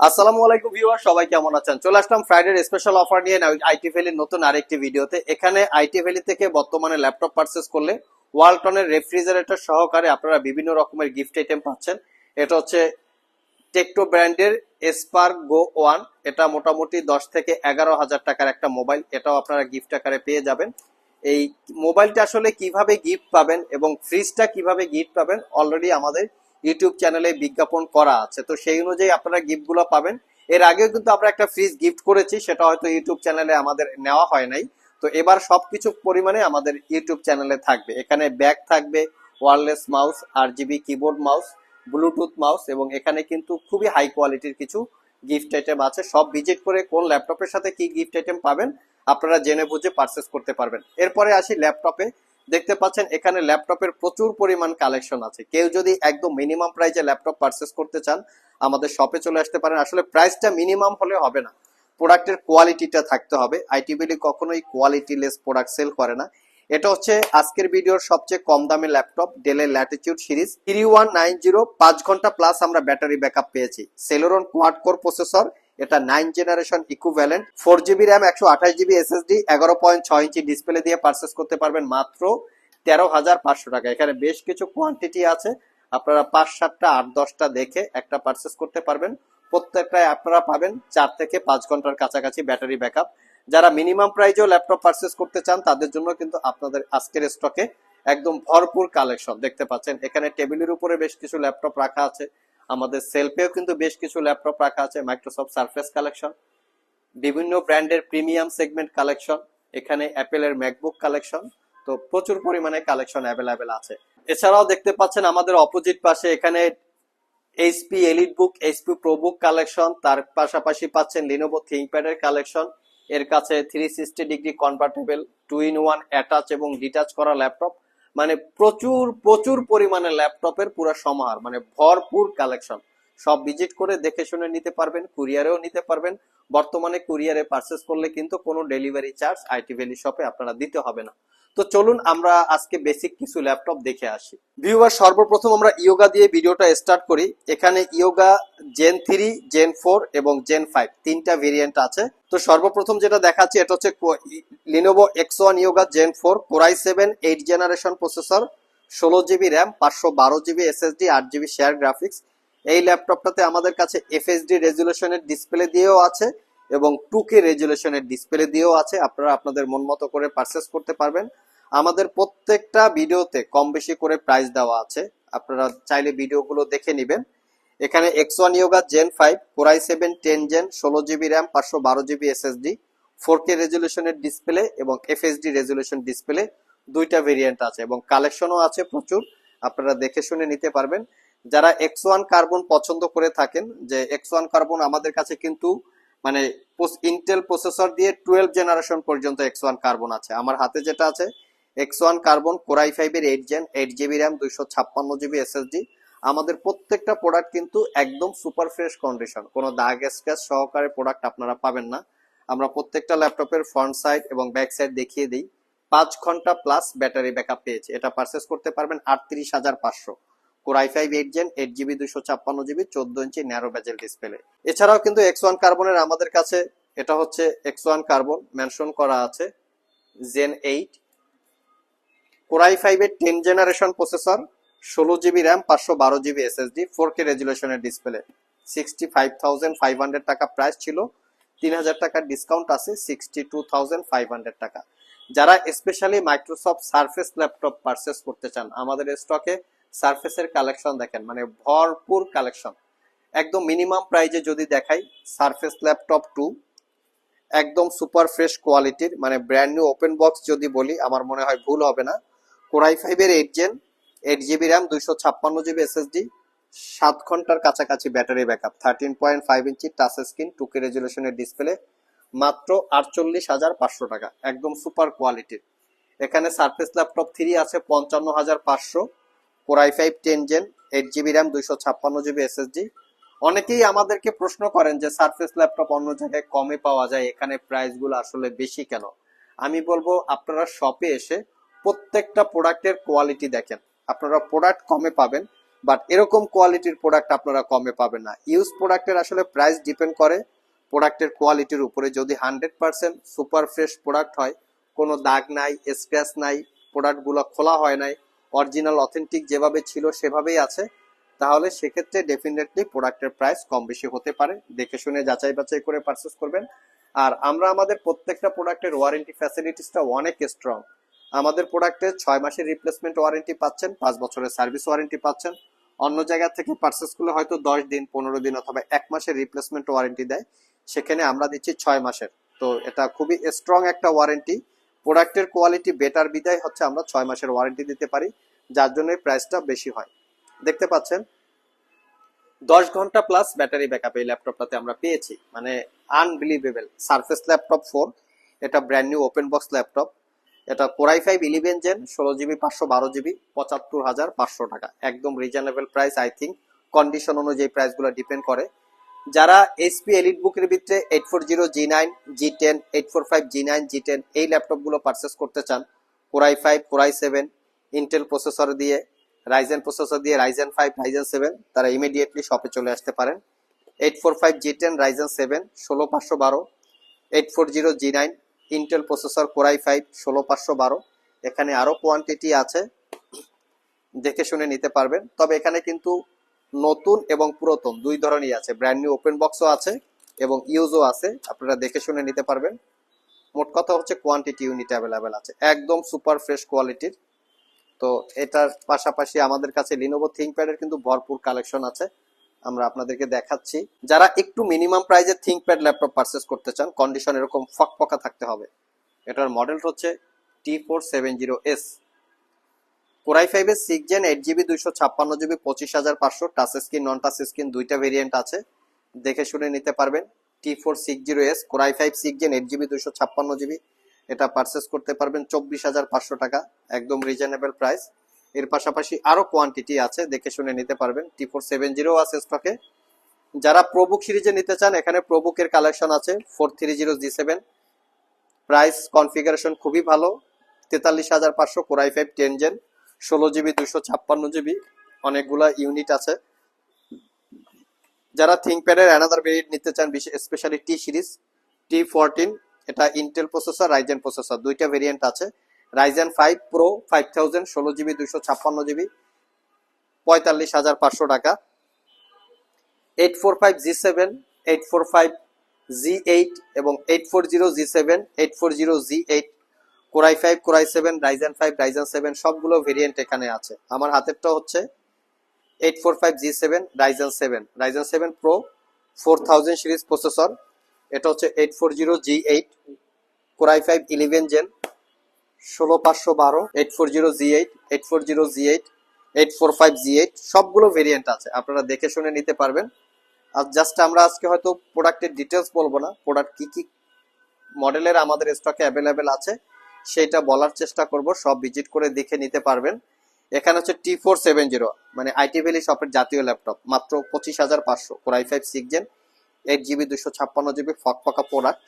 আসসালামু আলাইকুম ভিউয়ার সবাই কেমন আছেন? চলে আসলাম ফ্রাইডের স্পেশাল অফার নিয়ে আইটি ভ্যালির নতুন আরেকটি ভিডিওতে। এখানে আইটি ভ্যালি থেকে বর্তমানে ল্যাপটপ পারচেস করলে ওয়ালটনের রেফ্রিজারেটর সহকারে আপনারা বিভিন্ন রকমের গিফট আইটেম পাচ্ছেন। এটা হচ্ছে টেকটো ব্র্যান্ডের এসপার গো ওয়ান এটা মোটামুটি দশ থেকে এগারো হাজার টাকার একটা মোবাইল এটাও আপনারা গিফট আকারে পেয়ে যাবেন। এই মোবাইলটা আসলে কীভাবে গিফট পাবেন এবং ফ্রিজটা কীভাবে গিফট পাবেন অলরেডি আমাদের ইউটিউব চ্যানেলে বিজ্ঞাপন করা আছে। তো সেই অনুযায়ী আপনারা গিফটগুলো পাবেন। এর আগেও কিন্তু আমরা একটা ফ্রিজ গিফট করেছি, সেটা হয়তো ইউটিউব চ্যানেলে আমাদের নেওয়া হয় নাই। তো এবার সবকিছু পরিমাণে আমাদের ইউটিউব চ্যানেলে থাকবে। এখানে ব্যাগ থাকবে ওয়ারলেস মাউস আর GB keyboard mouse Bluetooth mouse এবং এখানে কিন্তু খুবই হাই কোয়ালিটির কিছু গিফট আইটেম আছে। সব ভিজিট করে কোন ল্যাপটপের সাথে কি গিফট আইটেম পাবেন, আপনারা জেনে বুঝে পারচেস করতে পারবেন। এরপরে আসি ল্যাপটপে দেখতে পাচ্ছেন এখানে ল্যাপটপের প্রচুর পরিমাণ কালেকশন আছে। কেউ যদি একদম মিনিমাম প্রাইসে ল্যাপটপ পারচেস করতে চান, আমাদের শপে চলে আসতে পারেন। আসলে প্রাইসটা মিনিমাম হলে হবে না। প্রোডাক্টের কোয়ালিটিটা থাকতে হবে। আইটি বিলি কখনোই কোয়ালিটি লেস প্রোডাক্ট সেল করে না। এটা হচ্ছে আজকের ভিডিওর সবচেয়ে কম দামের ল্যাপটপ ডেলের Latitude series three one nine zero পাঁচ ঘণ্টা প্লাস আমরা ব্যাটারি ব্যাকআপ পেয়েছি। সেলোরন কোয়াড কোর প্রসেসর এটা nine generation equivalent four GB RAM একশো আঠাশ জিবি এসএসডি এগারো পয়েন্ট ছয় ইঞ্চি ডিসপ্লে দিয়ে পারচেস করতে পারবেন মাত্র তেরো হাজার পাঁচশো টাকা। এখানে বেশ কিছু কোয়ান্টিটি আছে। আপনারা পাঁচ, সাতটা, আট, দশটা দেখে একটা পারচেস করতে পারবেন। প্রত্যেকটায় আপনারা পাবেন চার থেকে পাঁচ ঘণ্টার কাছাকাছি ব্যাটারি ব্যাকআপ যারা মিনিমাম প্রাইজেও ল্যাপটপ পারচেস করতে চান, তাদের জন্য কিন্তু আপনাদের আজকের স্টকে একদম ভরপুর কালেকশন দেখতে পাচ্ছেন, এখানে টেবিলের উপরে বেশ কিছু ল্যাপটপ রাখা আছে। আমাদের সেলফেও কিন্তু বেশ কিছু ল্যাপটপ রাখা আছে মাইক্রোসফট সারফেস কালেকশন বিভিন্ন ব্র্যান্ডের প্রিমিয়াম সেগমেন্ট কালেকশন, এখানে অ্যাপেলের ম্যাকবুক কালেকশন, তো প্রচুর পরিমাণে কালেকশন অ্যাভেলেবেল আছে। এছাড়াও দেখতে পাচ্ছেন আমাদের অপোজিট পাশে এখানে HP EliteBook HP ProBook collection, তার পাশাপাশি পাচ্ছেন লিনোভো থিঙ্কপ্যাডের কালেকশন, এর কাছে three sixty degree convertible two in one attach এবং ডিটাচ করা ল্যাপটপ মানে প্রচুর প্রচুর পরিমাণে ল্যাপটপের পুরো সমাহার মানে ভরপুর কালেকশন সব ভিজিট করে দেখে শুনে নিতে পারবেন কুরিয়ারেও নিতে পারবেন। বর্তমানে কুরিয়ারে পারচেস করলে কিন্তু কোনো ডেলিভারি চার্জ আইটি ভ্যালি শপে আপনারা দিতে হবে না। তো চলুন আমরা আজকে বেসিক কিছু ল্যাপটপ দেখে আসি। ভিউয়ার সর্বপ্রথম আমরা ইয়োগা দিয়ে ভিডিওটা স্টার্ট করি। এখানে Yoga Gen three Gen four এবং জেন ফাইভ তিনটা ভেরিয়েন্ট আছে। তো সর্বপ্রথম যেটা দেখাচ্ছি এটা হচ্ছে Lenovo X one Yoga Gen four core i seven eight generation processor ষোলো জিবি র্যাম পাঁচশো বারো জিবি এসএসডি আট জিবি শেয়ার গ্রাফিক্স এই ল্যাপটপটাতে আমাদের কাছে এফএসডি রেজুলেশনের ডিসপ্লে দিয়েও আছে এবং টু কে রেজুলেশনের ডিসপ্লে দিয়েও আছে। আপনারা আপনাদের মন মতো করে পারচেস করতে পারবেন। আমাদের প্রত্যেকটা ভিডিওতে কম বেশি করে প্রাইস দেওয়া আছে। আপনারা চাইলে ভিডিওগুলো দেখে নেবেন। এখানে X one Yoga Gen five core i seven ten Gen ষোলো জিবি র্যাম পাঁচশো বারো জিবি এসএসডি ফোর কে রেজুলেশনের ডিসপ্লে এবং এফএসডি রেজুলেশন ডিসপ্লে দুইটা ভেরিয়েন্ট আছে এবং কালেকশনও আছে প্রচুর। আপনারা দেখে শুনে নিতে পারবেন। যারা এক্স ওয়ান কার্বন পছন্দ করে থাকেন, যে এক্স ওয়ান কার্বন আমাদের কাছে কিন্তু মানে ইন্টেল প্রসেসর দিয়ে টুয়েলভ জেনারেশন পর্যন্ত এক্স ওয়ান কার্বন আছে। আমার হাতে যেটা আছে X one carbon core i ফাইভের eight Gen eight GB RAM দুইশো ছাপ্পান্ন জিবি এসএসডি আমাদের প্রত্যেকটা প্রোডাক্ট কিন্তু একদম সুপার ফ্রেশ কন্ডিশন কোনো দাগ স্ক্যাচ সহকারে প্রোডাক্ট আপনারা পাবেন না। আমরা প্রত্যেকটা ল্যাপটপের ফ্রন্ট সাইড এবং ব্যাক সাইড দেখিয়ে দিই। পাঁচ ঘণ্টা প্লাস ব্যাটারি ব্যাকআপ পেয়েছে। এটা পারচেস করতে পারবেন আটত্রিশ হাজার পাঁচশো। Core i five eight Gen eight GB দুইশো ছাপ্পান্ন জিবি চোদ্দ ইঞ্চি ন্যারো ব্যাজেল ডিসপ্লে এছাড়াও কিন্তু এক্স ওয়ান কার্বনের আমাদের কাছে, এটা হচ্ছে এক্স ওয়ান কার্বন মেনশন করা আছে জেন এইট কোরাই ফাইভের টেন জেনারেশন প্রসেসর ষোলো জিবি র্যাম পাঁচশো বারো GB SSD four K রেজুলেশনের display sixty five thousand five hundred টাকা প্রাইস ছিল। তিন হাজার টাকার ডিসকাউন্ট আছে sixty two thousand five hundred টাকা। যারা specially Microsoft Surface laptop purchase করতে চান, আমাদের স্টকে সার্ফেসের কালেকশন দেখেন মানে ভরপুর কালেকশন একদম মিনিমাম প্রাইজে যদি দেখাই সার্ফেস ল্যাপটপ টু একদম সুপার ফ্রেশ কোয়ালিটির মানে ব্র্যান্ড নিউ ওপেন বক্স যদি বলি, আমার মনে হয় ভুল হবে না। কোরাই ফাইভের eight gen eight GB RAM দুইশো ছাপ্পান্ন জিবি এসএসডি সাত ঘণ্টার কাছাকাছি battery backup thirteen point five inch touch screen two K রেজুলেশনের display মাত্র আটচল্লিশ হাজার পাঁচশো টাকা, একদম সুপার কোয়ালিটির এখানে সার্ফেস ল্যাপটপ থ্রি আছে, পঞ্চান্ন হাজার পাঁচশো, core i five ten gen eight GB RAM দুইশো ছাপ্পান্ন জিবি এসএসডি অনেকেই আমাদেরকে প্রশ্ন করেন যে সার্ফেস ল্যাপটপ অন্য জায়গায় কমে পাওয়া যায়, এখানে প্রাইসগুলো আসলে বেশি কেন? আমি বলব, আপনারা শপে এসে প্রত্যেকটা প্রোডাক্টের কোয়ালিটি দেখেন। আপনারা প্রোডাক্ট কমে পাবেন, বাট এরকম কোয়ালিটির প্রোডাক্ট আপনারা কমে পাবেন না। ইউজ প্রোডাক্টের আসলে প্রাইস ডিপেন্ড করে। প্রোডাক্টের কোয়ালিটির উপরে যদি hundred percent super fresh product হয়, কোনো দাগ নাই, স্ক্র্যাচ নাই, প্রোডাক্টগুলো খোলা হয় নাই, অরিজিনাল, অথেন্টিক যেভাবে ছিল সেভাবেই আছে, তাহলে সেক্ষেত্রে ডেফিনেটলি প্রোডাক্টের প্রাইস কম বেশি হতে পারে। দেখে শুনে যাচাই বাছাই করে পারচেস করবেন। আর আমরা আমাদের প্রত্যেকটা প্রোডাক্টের ওয়ারেন্টি ফ্যাসিলিটিসটা অনেক স্ট্রং আমাদের প্রোডাক্টের ছয় মাসের রিপ্লেসমেন্ট ওয়ারেন্টি পাচ্ছেন, পাঁচ বছরের সার্ভিস ওয়ারেন্টি পাচ্ছেন। অন্য জায়গা থেকে পারচেস করলে হয়তো দশ দিন, পনেরো দিন অথবা এক মাসের রিপ্লেসমেন্ট ওয়ারেন্টি দেয়। সেখানে আমরা দিচ্ছি ছয় মাসের। তো এটা খুবই স্ট্রং একটা ওয়ারেন্টি প্রোডাক্টের কোয়ালিটি বেটার বিদায় হচ্ছে আমরা ছয় মাসের ওয়ারেন্টি দিতে পারি, যার জন্য প্রাইসটা বেশি হয়। দেখতে পাচ্ছেন, দশ ঘণ্টা প্লাস ব্যাটারি ব্যাকআপ এই ল্যাপটপটাতে আমরা পেয়েছি। মানে আনবিলিভেবল সার্ফেস ল্যাপটপ ফোর এটা brand new open box laptop এটা core i five eleven gen ষোলো জিবি পাঁচশো বারো জিবি পঁচাত্তর হাজার পাঁচশো টাকা। একদম reasonable price I think condition অনুযায়ী প্রাইসগুলো ডিপেন্ড করে। যারা এসপি এলিট বুকের ভিতরে eight four zero G nine G ten eight four five G nine G ten এই ল্যাপটপগুলো পারচেস করতে চান core i five core i seven Intel processor দিয়ে রাইজেন প্রসেসর দিয়ে রাইজেন ফাইভ রাইজেন সেভেন তারা immediately শপে চলে আসতে পারেন। Eight four five G ten Ryzen seven ষোলো পাঁচশো বারো eight four zero G nine Intel processor core i five ষোলো পাঁচশো বারো। এখানে আরও কোয়ান্টিটি আছে। দেখে শুনে নিতে পারবেন। তবে এখানে কিন্তু নতুন এবং পুরাতন দুই ধরনেরই আছে। ব্র্যান্ড নিউ ওপেন বক্সও আছে এবং ইউজও আছে। আপনারা দেখে শুনে নিতে পারবেন। মোট কথা হচ্ছে কোয়ান্টিটি ইউনিট অ্যাভেলেবেল আছে। একদম সুপার ফ্রেশ কোয়ালিটির তো এটার পাশাপাশি আমাদের কাছে লিনোভো থিঙ্কপ্যাডের কিন্তু ভরপুর কালেকশন আছে। আমরা আপনাদেরকে দেখাচ্ছি। যারা একটু মিনিমাম প্রাইজে থিঙ্কপ্যাড ল্যাপটপ পারচেস করতে চান কন্ডিশন এরকম ফকফকা থাকতে হবে। এটার মডেল হচ্ছে T four seven zero S core i ফাইভের সিক্স জেন এইট জিবি দুইশো ছাপ্পান্ন জিবি পঁচিশ হাজার পাঁচশো touch screen non touch screen দুইটা ভেরিয়েন্ট আছে। দেখে শুনে নিতে পারবেন। T four six zero S core i five six gen eight GB দুইশো ছাপ্পান্ন জিবি এটা পারচেস করতে পারবেন চব্বিশ হাজার পাঁচশো টাকা, একদম রিজনেবল প্রাইস এর পাশাপাশি আরও কোয়ান্টিটি আছে, দেখে শুনে নিতে পারবেন। টি ফোর সেভেন জিরো আছে স্টকে যারা প্রবুক সিরিজে নিতে চান, এখানে প্রবুকের কালেকশন আছে four three zero G seven price configuration খুবই ভালো, তেতাল্লিশ হাজার পাঁচশো core i five ten gen ষোলো জিবি, দুশো ছাপ্পান্ন জিবি, অনেকগুলা ইউনিট আছে। যারা থিঙ্কপ্যাডের অ্যানাদার ভেরিয়েন্ট নিতে চান specially T series T fourteen এটা ইন্টেল প্রসেসর রাইজেন প্রসেসর দুইটা ভেরিয়েন্ট আছে। Ryzen five pro five thousand ষোলো জিবি, দুইশো ছাপ্পান্ন জিবি, পঁয়তাল্লিশ হাজার পাঁচশো টাকা। Eight four five G seven eight four five G eight এবং eight four zero G seven eight four zero G eight core i five core i seven Ryzen five Ryzen seven সবগুলো variant এখানে আছে। আমার হাতেরটা হচ্ছে eight four five G seven Ryzen seven Ryzen seven pro four thousand series processor এটা হচ্ছে eight four zero G eight core i five eleven gen ষোলো পাঁচশো বারো eight four zero G eight eight four zero G eight eight four five G eight সবগুলো variant আছে। আপনারা দেখে শুনে নিতে পারবেন। আর জাস্ট আমরা আজকে হয়তো প্রোডাক্টের ডিটেলস বলব না। প্রোডাক্ট কি কি মডেলের আমাদের স্টকে অ্যাভেলেবেল আছে সেটা বলার চেষ্টা করব। সব ভিজিট করে দেখে নিতে পারবেন। এখানে হচ্ছে টি ফোর সেভেন জিরো মানে আইটি ভ্যালি শপের জাতীয় ল্যাপটপ মাত্র পঁচিশ হাজার পাঁচশো। Core i five six gen eight GB দুশো ছাপ্পান্ন জিবি ফকফকা প্রোডাক্ট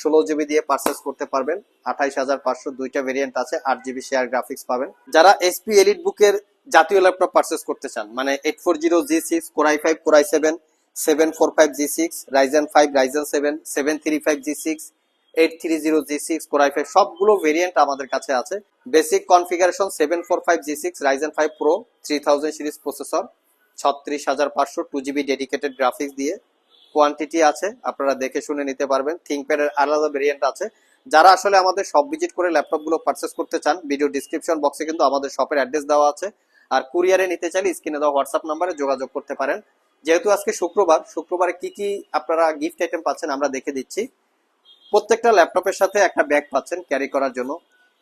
ষোলো জিবি দিয়ে পারচেস করতে পারবেন। আঠাইশ হাজার পাঁচশো দুইটা ভেরিয়েন্ট আছে, আট জিবি শেয়ার গ্রাফিক্স পাবেন। যারা এসপি এলিট বুকের জাতীয় ল্যাপটপ পারচেস করতে চান মানে eight four zero G six core i five core i seven seven four five G six Ryzen five Ryzen seven seven three five G six eight three zero G six core i five সবগুলো variant আমাদের কাছে আছে। Basic configuration seven four five G six Ryzen five pro three thousand series processor ছত্রিশ হাজার পাঁচশো two GB dedicated graphics দিয়ে। Quantity আছে, আপনারা দেখে শুনে নিতে পারবেন। থিঙ্কপ্যাডের আলাদা ভেরিয়েন্ট আছে। যারা আসলে আমাদের সব ভিজিট করে ল্যাপটপগুলো পারচেস করতে চান ভিডিও ডিসক্রিপশন বক্সে কিন্তু আমাদের শপের অ্যাড্রেস দেওয়া আছে। আর কুরিয়ারে নিতে চাইলে স্ক্রিনে দেওয়া হোয়াটসঅ্যাপ নাম্বারে যোগাযোগ করতে পারেন। যেহেতু আজকে শুক্রবার, শুক্রবারে কি কি আপনারা গিফট আইটেম পাচ্ছেন আমরা দেখে দিচ্ছি। প্রত্যেকটা ল্যাপটপের সাথে একটা ব্যাগ পাচ্ছেন ক্যারি করার জন্য।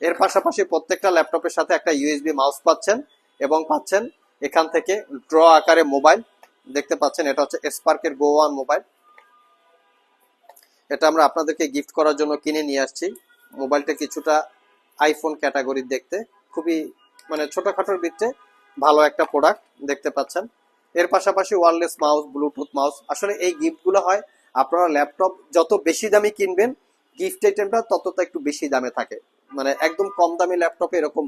এর পাশাপাশি প্রত্যেকটা ল্যাপটপের সাথে একটা ইউএসবি মাউস পাচ্ছেন এবং পাচ্ছেন এখান থেকে ড্র আকারে মোবাইল দেখতে পাচ্ছেন, এটা হচ্ছে স্পার্কের গো ওয়ান মোবাইল এটা আমরা আপনাদেরকে গিফট করার জন্য কিনে নিয়ে আসছি। মোবাইলটা কিছুটা আইফোন ক্যাটাগরির দেখতে। খুবই মানে ছোটখাটোর ভিত্তে ভালো একটা প্রোডাক্ট দেখতে পাচ্ছেন। এর পাশাপাশি ওয়ারলেস মাউস ব্লুটুথ মাউস আসলে এই গিফটগুলো হয়, আপনারা ল্যাপটপ যত বেশি দামি কিনবেন গিফট আইটেমটা ততটা একটু বেশি দামে থাকে। মানে একদম কম দামি ল্যাপটপে এরকম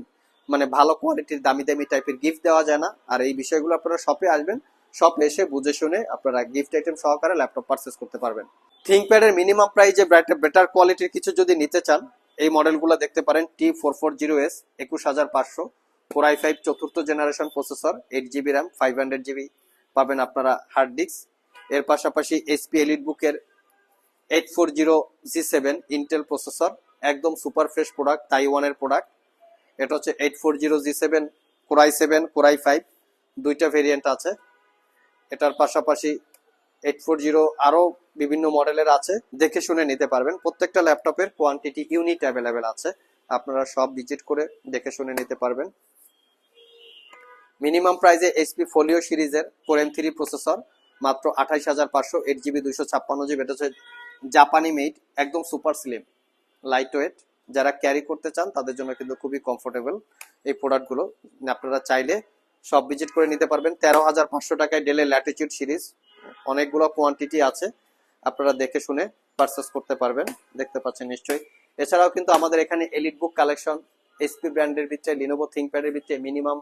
মানে ভালো কোয়ালিটির দামি দামি টাইপের গিফট দেওয়া যায় না। আর এই বিষয়গুলো আপনারা শপে আসবেন শপে এসে বুঝে শুনে আপনারা গিফট আইটেম সহকারে ল্যাপটপ পারচেস করতে পারবেন। থিঙ্কপ্যাডের মিনিমাম প্রাইজে বেটার কোয়ালিটির কিছু যদি নিতে চান, এই মডেলগুলো দেখতে পারেন T four four zero S একুশ হাজার পাঁচশো ফোর আই ফাইভ চতুর্থ generation processor eight GB RAM five hundred GB পাবেন আপনারা হার্ড ডিস্ক এর পাশাপাশি এইচপি এলিট বুকের eight four zero G seven Intel processor একদম সুপার ফ্রেশ প্রোডাক্ট তাইওয়ানের প্রোডাক্ট এটা হচ্ছে eight four zero G seven core i seven core i five দুইটা ভেরিয়েন্ট আছে। এটার পাশাপাশি এইট ফোর জিরো আরও বিভিন্ন মডেলের আছে। দেখে শুনে নিতে পারবেন। প্রত্যেকটা ল্যাপটপের কোয়ান্টিটি ইউনিট অ্যাভেলেবেল আছে। আপনারা সব ভিজিট করে দেখে শুনে নিতে পারবেন। মিনিমাম প্রাইজে এইচপি ফোলিও সিরিজের ফোর এম থ্রি প্রসেসর মাত্র আঠাইশ হাজার পাঁচশো এইট জিবি দুইশো ছাপ্পান্ন জিবি এটা হচ্ছে জাপানি মেড একদম সুপার স্লিম লাইট ওয়েট যারা ক্যারি করতে চান, তাদের জন্য কিন্তু খুবই কমফোর্টেবল এই প্রোডাক্টগুলো আপনারা চাইলে সব ভিজিট করে নিতে পারবেন। তেরো হাজার পাঁচশো টাকায় ডেলে ল্যাটিচিউড সিরিজ অনেকগুলো কোয়ান্টিটি আছে। আপনারা দেখে শুনে পারচেস করতে পারবেন। দেখতে পাচ্ছেন নিশ্চয়ই। এছাড়াও কিন্তু আমাদের এখানে এলিট বুক কালেকশন এসপি ব্র্যান্ডের ভিতরে লিনোভো থিঙ্কপ্যাডের ভিতরে মিনিমাম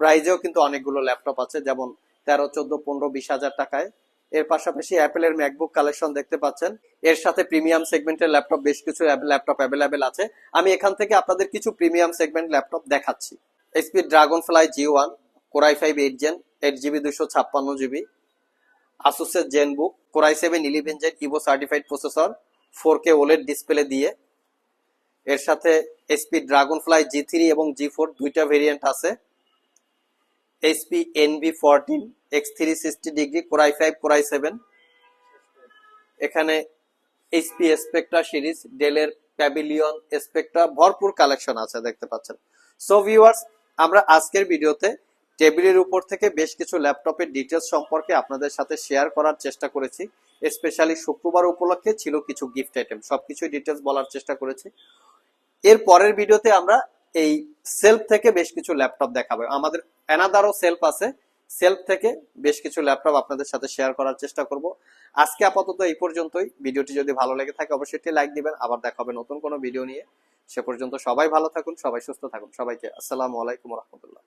প্রাইজেও কিন্তু অনেকগুলো ল্যাপটপ আছে। যেমন তেরো, চোদ্দ, পনেরো, বিশ হাজার টাকায়। এর পাশাপাশি অ্যাপেলের ম্যাকবুক কালেকশন দেখতে পাচ্ছেন। এর সাথে প্রিমিয়াম সেগমেন্টের ল্যাপটপ বেশ কিছু ল্যাপটপ অ্যাভেলেবেল আছে। আমি এখান থেকে আপনাদের কিছু প্রিমিয়াম সেগমেন্ট ল্যাপটপ দেখাচ্ছি। SP Dragonfly G one core i five eight gen eight GB দুশো ছাপ্পান্ন GB আসুসের Zenbook core i seven eleven gen Evo certified processor four K OLED display দিয়ে। এর সাথে SP Dragonfly G three এবং G four দুইটা variant আছে। HP Envy fourteen X three sixty degree core i five core i seven এখানে HP Spectre series ডেলের Pavilion Spectre ভরপুর collection আছে, দেখতে পাচ্ছেন। সো ভিউয়ার্স আমরা আজকের ভিডিওতে টেবিলের উপর থেকে বেশ কিছু ল্যাপটপের ডিটেলস সম্পর্কে আপনাদের সাথে শেয়ার করার চেষ্টা করেছি। স্পেশালি শুক্রবার উপলক্ষে ছিল কিছু গিফট আইটেম সবকিছুই ডিটেলস বলার চেষ্টা করেছি। এর পরের ভিডিওতে আমরা এই সেলফ থেকে বেশ কিছু ল্যাপটপ দেখাবো। আমাদের অ্যানাদারও সেলফ আছে। সেলফ থেকে বেশ কিছু ল্যাপটপ আপনাদের সাথে শেয়ার করার চেষ্টা করব। আজকে আপাতত এই পর্যন্তই। ভিডিওটি যদি ভালো লেগে থাকে, অবশ্যই একটি লাইক দিবেন। আবার দেখা হবে নতুন কোনো ভিডিও নিয়ে। সে পর্যন্ত সবাই ভালো থাকুন, সবাই সুস্থ থাকুন। সবাইকে আসসালামু আলাইকুম রহমতুল্লাহ।